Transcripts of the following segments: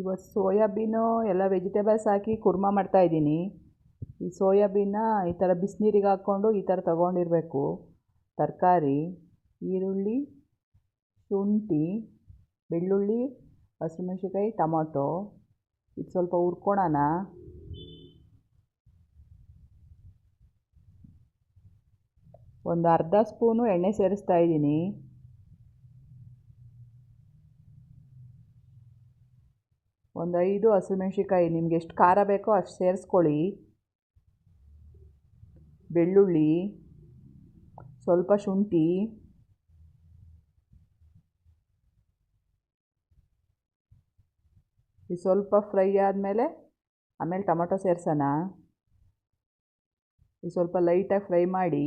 ಇವತ್ತು ಸೋಯಾಬೀನು, ಎಲ್ಲ ವೆಜಿಟೇಬಲ್ಸ್ ಹಾಕಿ ಕುರ್ಮ ಮಾಡ್ತಾಯಿದ್ದೀನಿ ಈ ಸೋಯಾಬೀನ ಈ ಥರ ಬಿಸಿನೀರಿಗೆ ಹಾಕ್ಕೊಂಡು ಈ ಥರ ತಗೊಂಡಿರಬೇಕು. ತರಕಾರಿ, ಈರುಳ್ಳಿ, ಶುಂಠಿ, ಬೆಳ್ಳುಳ್ಳಿ ಹಸಿಮೆಣ್ಸಿಕಾಯಿ ಟೊಮೊಟೊ. ಇದು ಸ್ವಲ್ಪ ಹುರ್ಕೊಳೋಣ. ಒಂದು ಅರ್ಧ ಸ್ಪೂನು ಎಣ್ಣೆ ಸೇರಿಸ್ತಾ ಇದ್ದೀನಿ. ಒಂದು ಐದು ಹಸಿಮೆಣ್ಸಿನ್ಕಾಯಿ ನಿಮ್ಗೆ ಎಷ್ಟು ಖಾರ ಬೇಕೋ ಅಷ್ಟು ಸೇರಿಸ್ಕೊಳ್ಳಿ. ಬೆಳ್ಳುಳ್ಳಿ, ಸ್ವಲ್ಪ ಶುಂಠಿ. ಇದು ಸ್ವಲ್ಪ ಫ್ರೈ ಆದಮೇಲೆ ಆಮೇಲೆ ಟೊಮೊಟೊ ಸೇರ್ಸೋಣ. ಇದು ಸ್ವಲ್ಪ ಲೈಟಾಗಿ ಫ್ರೈ ಮಾಡಿ.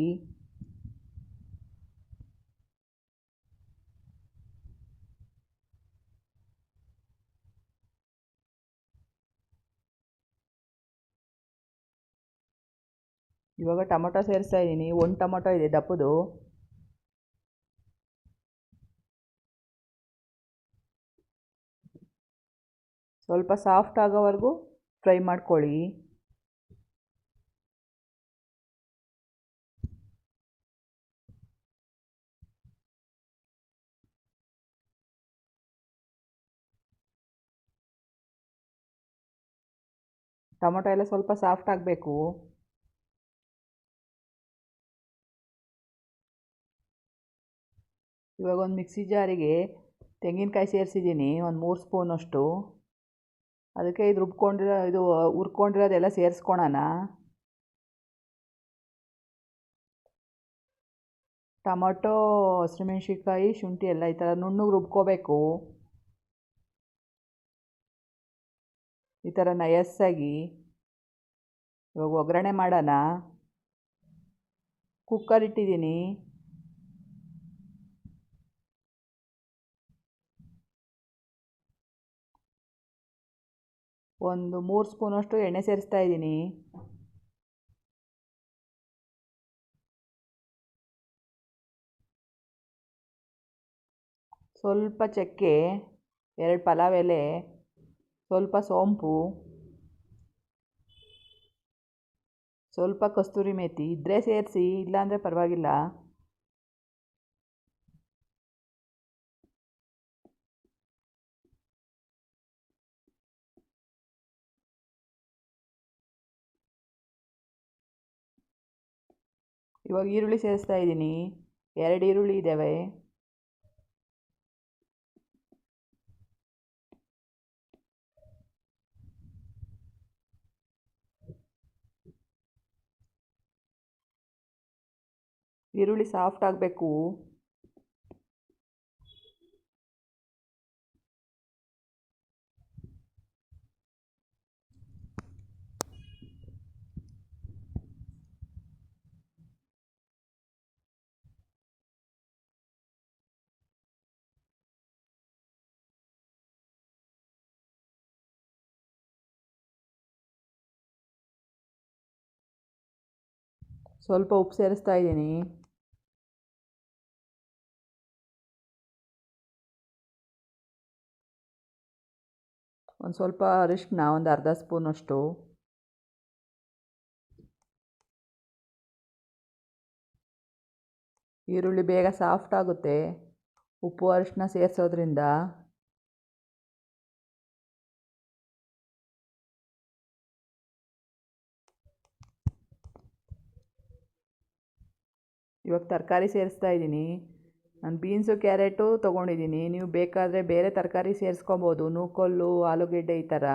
ಇವಾಗ ಟೊಮೊಟೊ ಸೇರಿಸ್ತಾ ಇದ್ದೀನಿ. ಒಂದು ಟೊಮೊಟೊ ಇದೆ ದಪ್ಪದು. ಸ್ವಲ್ಪ ಸಾಫ್ಟ್ ಆಗೋವರೆಗೂ ಫ್ರೈ ಮಾಡ್ಕೊಳ್ಳಿ. ಟೊಮೊಟೊ ಎಲ್ಲ ಸ್ವಲ್ಪ ಸಾಫ್ಟ್ ಆಗಬೇಕು. ಇವಾಗ ಒಂದು ಮಿಕ್ಸಿ ಜಾರಿಗೆ ತೆಂಗಿನಕಾಯಿ ಸೇರಿಸಿದ್ದೀನಿ, ಒಂದು ಮೂರು ಸ್ಪೂನಷ್ಟು ಅದಕ್ಕೆ ಇದು ರುಬ್ಕೊಂಡಿರೋ, ಇದು ಹುರ್ಕೊಂಡಿರೋದೆಲ್ಲ ಸೇರಿಸ್ಕೊಳೋಣ. ಟೊಮೊಟೊ, ಹಸಿಮೆಣ್ಸಿನ್ಕಾಯಿ, ಶುಂಠಿ ಎಲ್ಲ ಈ ಥರ ನುಣ್ಣಗೆ ರುಬ್ಕೋಬೇಕು. ಈ ಥರ ನಯಸ್ಸಾಗಿ. ಇವಾಗ ಒಗ್ಗರಣೆ ಮಾಡೋಣ. ಕುಕ್ಕರ್ ಇಟ್ಟಿದ್ದೀನಿ. ಒಂದು ಮೂರು ಸ್ಪೂನಷ್ಟು ಎಣ್ಣೆ ಸೇರಿಸ್ತಾ ಇದ್ದೀನಿ. ಸ್ವಲ್ಪ ಚಕ್ಕೆ, ಎರಡು ಪಲಾವ್ ಎಲೆ, ಸ್ವಲ್ಪ ಸೋಂಪು, ಸ್ವಲ್ಪ ಕಸ್ತೂರಿ ಮೇಥಿ ಇದ್ದರೆ ಸೇರಿಸಿ, ಇಲ್ಲಾಂದರೆ ಪರವಾಗಿಲ್ಲ. ಇವಾಗ ಈರುಳ್ಳಿ ಸೇರಿಸ್ತಾ ಇದ್ದೀನಿ. ಎರಡು ಈರುಳ್ಳಿ ಇದ್ದಾವೆ ಈರುಳ್ಳಿ ಸಾಫ್ಟ್ ಆಗಬೇಕು. ಸ್ವಲ್ಪ ಉಪ್ಪು ಸೇರಿಸ್ತಾ ಇದ್ದೀನಿ. ಒಂದು ಸ್ವಲ್ಪ ಅರಿಶಿನ ಒಂದು ಅರ್ಧ ಸ್ಪೂನಷ್ಟು ಈರುಳ್ಳಿ ಬೇಗ ಸಾಫ್ಟ್ ಆಗುತ್ತೆ. ಉಪ್ಪು ಅರಿಶಿನ ಸೇರಿಸೋದ್ರಿಂದ ಇವಾಗ ತರಕಾರಿ ಸೇರಿಸ್ತಾ ಇದ್ದೀನಿ. ನಾನು ಬೀನ್ಸು, ಕ್ಯಾರೆಟು ತೊಗೊಂಡಿದ್ದೀನಿ. ನೀವು ಬೇಕಾದರೆ ಬೇರೆ ತರಕಾರಿ ಸೇರಿಸ್ಕೊಬೋದು. ನೂಕೊಲ್ಲು, ಆಲೂಗೆಡ್ಡೆ ಈ ಥರ.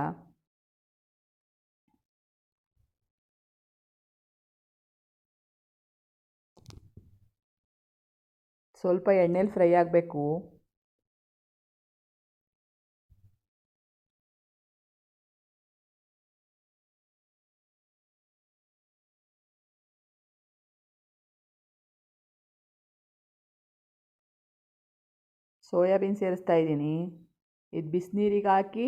ಸ್ವಲ್ಪ ಎಣ್ಣೆಲಿ ಫ್ರೈ ಆಗಬೇಕು. ಸೋಯಾಬೀನ್ ಸೇರಿಸ್ತಾ ಇದ್ದೀನಿ. ಇದು ಬಿಸಿನೀರಿಗೆ ಹಾಕಿ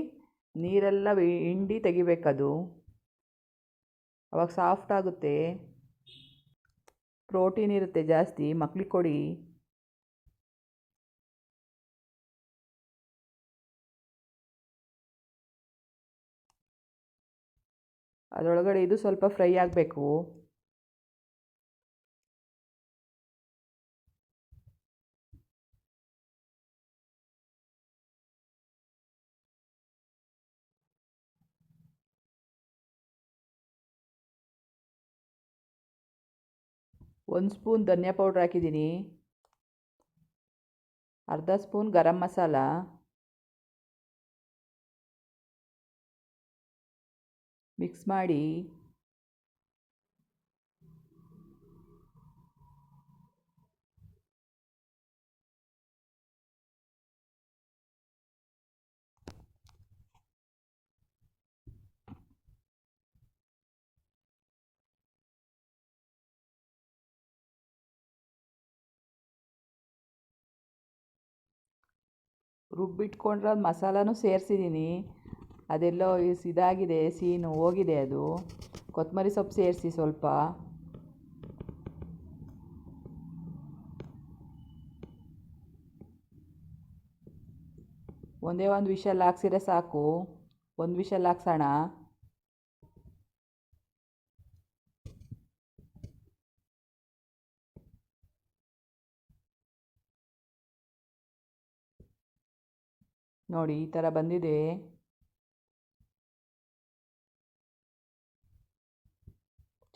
ನೀರೆಲ್ಲ ಹಿಂಡಿ ತೆಗಿಬೇಕದು. ಅವಾಗ ಸಾಫ್ಟ್ ಆಗುತ್ತೆ. ಪ್ರೋಟೀನ್ ಇರುತ್ತೆ ಜಾಸ್ತಿ, ಮಕ್ಳಿಗೆ ಕೊಡಿ. ಅದರೊಳಗಡೆ ಇದು ಸ್ವಲ್ಪ ಫ್ರೈ ಆಗಬೇಕು. ಒಂದು ಸ್ಪೂನ್ ಧನಿಯಾ ಪೌಡ್ರ್ ಹಾಕಿದ್ದೀನಿ. ಅರ್ಧ ಸ್ಪೂನ್ ಗರಂ ಮಸಾಲ. ಮಿಕ್ಸ್ ಮಾಡಿ ರುಬ್ಬಿಟ್ಕೊಂಡ್ರೆ ಅದು ಮಸಾಲನೂ ಸೇರಿಸಿದ್ದೀನಿ ಅದೆಲ್ಲೋ ಇದಾಗಿದೆ, ಸೀನು ಹೋಗಿದೆ ಅದು. ಕೊತ್ತಂಬರಿ ಸೊಪ್ಪು ಸೇರಿಸಿ ಸ್ವಲ್ಪ. ಒಂದೇ ಒಂದು ವಿಷಲ್ ಹಾಕ್ಸಿದ್ರೆ ಸಾಕು. ಒಂದು ವಿಷಲ್ ಹಾಕ್ಸೋಣ. ನೋಡಿ, ಈ ಥರ ಬಂದಿದೆ.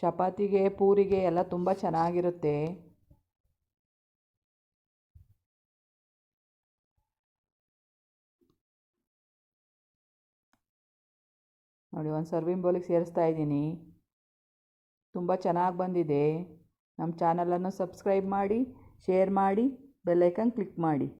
ಚಪಾತಿಗೆ, ಪೂರಿಗೆ ಎಲ್ಲ ತುಂಬ ಚೆನ್ನಾಗಿರುತ್ತೆ. ನೋಡಿ, ಒಂದು ಸರ್ವಿಂಗ್ ಬೌಲಿಗೆ ಸೇರಿಸ್ತಾ ಇದ್ದೀನಿ. ತುಂಬ ಚೆನ್ನಾಗಿ ಬಂದಿದೆ. ನಮ್ಮ ಚಾನಲನ್ನು ಸಬ್ಸ್ಕ್ರೈಬ್ ಮಾಡಿ, ಶೇರ್ ಮಾಡಿ ಬೆಲ್ಲೈಕನ್ ಕ್ಲಿಕ್ ಮಾಡಿ.